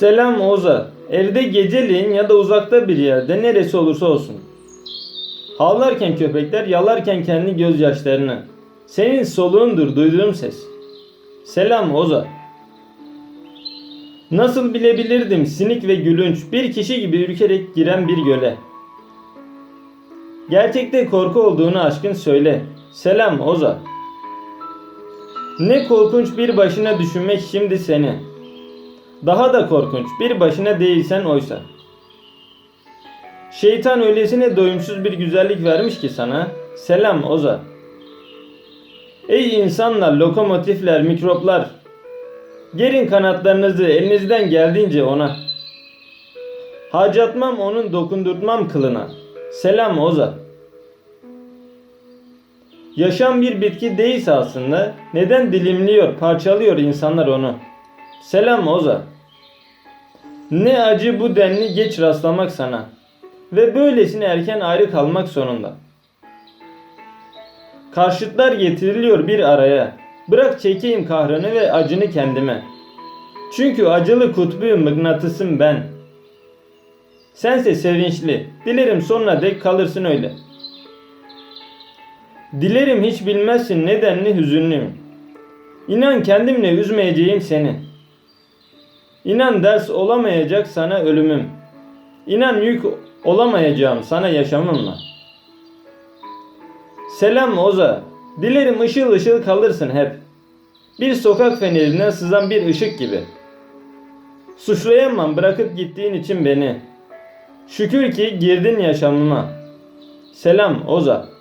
Selam Oza. Evde geceliğin ya da uzakta bir yerde neresi olursa olsun. Havlarken köpekler, yalarken kendi gözyaşlarını. Senin soluğundur duyduğum ses. Selam Oza. Nasıl bilebilirdim sinik ve gülünç bir kişi gibi ürkerek giren bir göle. Gerçekte korku olduğunu aşkın söyle. Selam Oza. Ne korkunç bir başına düşünmek şimdi seni. Daha da korkunç bir başına değilsen oysa. Şeytan öylesine doyumsuz bir güzellik vermiş ki sana. Selam Oza. Ey insanlar, lokomotifler, mikroplar. Gerin kanatlarınızı elinizden geldiğince ona. Hacatmam onun dokundurtmam kılına. Selam Oza. Yaşam bir bitki değilse aslında neden dilimliyor, parçalıyor insanlar onu? Selam Oza. Ne acı bu denli geç rastlamak sana ve böylesine erken ayrı kalmak sonunda. Karşıtlar getiriliyor bir araya. Bırak çekeyim kahrını ve acını kendime. Çünkü acılı kutbuyum mıknatısım ben. Sense sevinçli. Dilerim sonuna dek kalırsın öyle. Dilerim hiç bilmezsin nedenli hüzünlüyüm. İnan kendimle üzmeyeceğim seni. İnan ders olamayacak sana ölümüm. İnan yük olamayacağım sana yaşamımla. Selam Oza. Dilerim ışıl ışıl kalırsın hep. Bir sokak fenerinden sızan bir ışık gibi. Suçlayamam bırakıp gittiğin için beni. Şükür ki girdin yaşamıma. Selam Oza.